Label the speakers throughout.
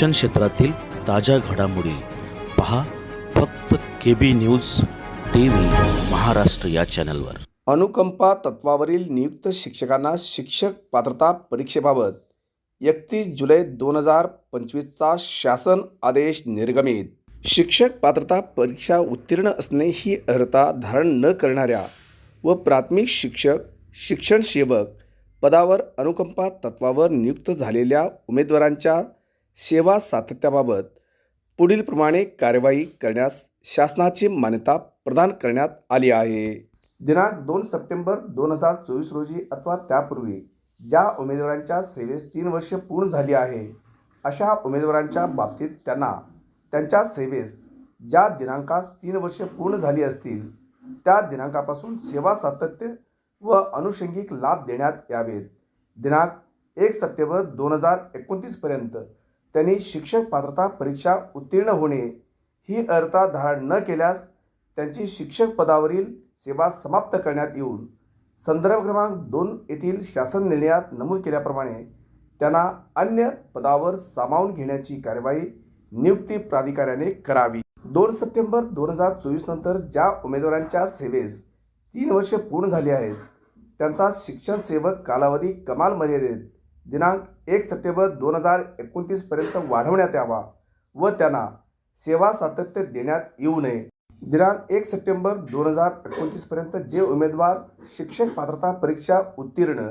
Speaker 1: शिक्षण क्षेत्रातील ताज्या घडामोडी पहा फक्त K B news T V Maharashtra या चॅनलवर.
Speaker 2: अनुकंपा तत्वावरील नियुक्त शिक्षकांना शिक्षक पात्रता परीक्षेबाबत एकतीस जुलै दोन हजार पंचवीसचा शासन आदेश निर्गमित. शिक्षक पात्रता परीक्षा उत्तीर्ण असणे ही अर्हता धारण न करणाऱ्या व प्राथमिक शिक्षक शिक्षण सेवक पदावर अनुकंपा तत्वावर नियुक्त झालेल्या उमेदवारांच्या सेवा सातत्याबाबत पुढीलप्रमाणे कार्यवाही करण्यास शासनाची मान्यता प्रदान करण्यात आली आहे. दिनांक दोन सप्टेंबर दोन हजार चोवीस रोजी अथवा त्यापूर्वी ज्या उमेदवारांच्या सेवेस तीन वर्षे पूर्ण झाली आहे अशा उमेदवारांच्या बाबतीत त्यांना त्यांच्या सेवेस ज्या दिनांकास तीन वर्षे पूर्ण झाली असतील त्या दिनांकापासून सेवा सातत्य व अनुषंगिक लाभ देण्यात यावेत. दिनांक एक सप्टेंबर दोन हजार एकोणतीसपर्यंत त्यांनी शिक्षक पात्रता परीक्षा उत्तीर्ण होणे ही अर्हता धारण न केल्यास त्यांची शिक्षक पदावरील सेवा समाप्त करण्यात येऊन संदर्भ क्रमांक दोन येथील शासन निर्णयात नमूद केल्याप्रमाणे त्यांना अन्य पदावर सामावून घेण्याची कार्यवाही नियुक्ती प्राधिकाऱ्याने करावी. दोन सप्टेंबर दोन हजार चोवीस नंतर ज्या उमेदवारांच्या सेवेस तीन वर्षे पूर्ण झाली आहेत त्यांचा शिक्षण सेवक कालावधी कमाल मर्यादेत दिनांक एक सप्टेंबर दोन हजार एकोणतीसपर्यंत वाढवण्यात यावा व त्यांना सेवा सातत्य देण्यात येऊ नये. दिनांक एक सप्टेंबर दोन हजार एकोणतीसपर्यंत जे उमेदवार शिक्षक पात्रता परीक्षा उत्तीर्ण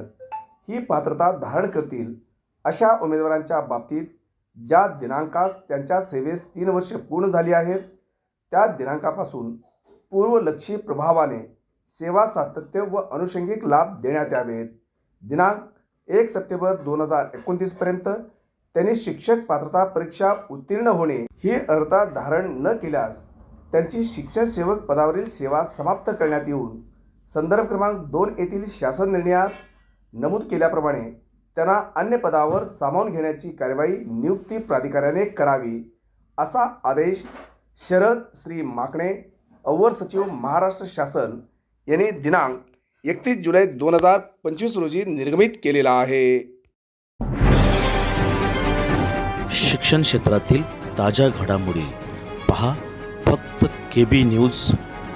Speaker 2: ही पात्रता धारण करतील अशा उमेदवारांच्या बाबतीत ज्या दिनांकास त्यांच्या सेवेस तीन वर्षे पूर्ण झाली आहेत त्या दिनांकापासून पूर्वलक्षी प्रभावाने सेवा सातत्य व अनुषंगिक लाभ देण्यात यावेत. दिनांक एक सप्टेंबर दोन हजार एकोणतीसपर्यंत त्यांनी शिक्षक पात्रता परीक्षा उत्तीर्ण होणे ही अर्थात धारण न केल्यास त्यांची शिक्षण सेवक पदावरील सेवा समाप्त करण्यात येऊन संदर्भ क्रमांक दोन येथील शासन निर्णयात नमूद केल्याप्रमाणे त्यांना अन्य पदावर सामावून घेण्याची कार्यवाही नियुक्ती प्राधिकाऱ्याने करावी असा आदेश शरद श्री माकणे अव्वर सचिव महाराष्ट्र शासन यांनी दिनांक एकतीस जुलै दोन हजार पंचवीस रोजी निर्गमित केलेला आहे.
Speaker 1: शिक्षण क्षेत्रातील ताज्या घडामोडी पहा फक्त K B news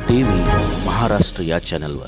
Speaker 1: T V Maharashtra या चॅनलवर.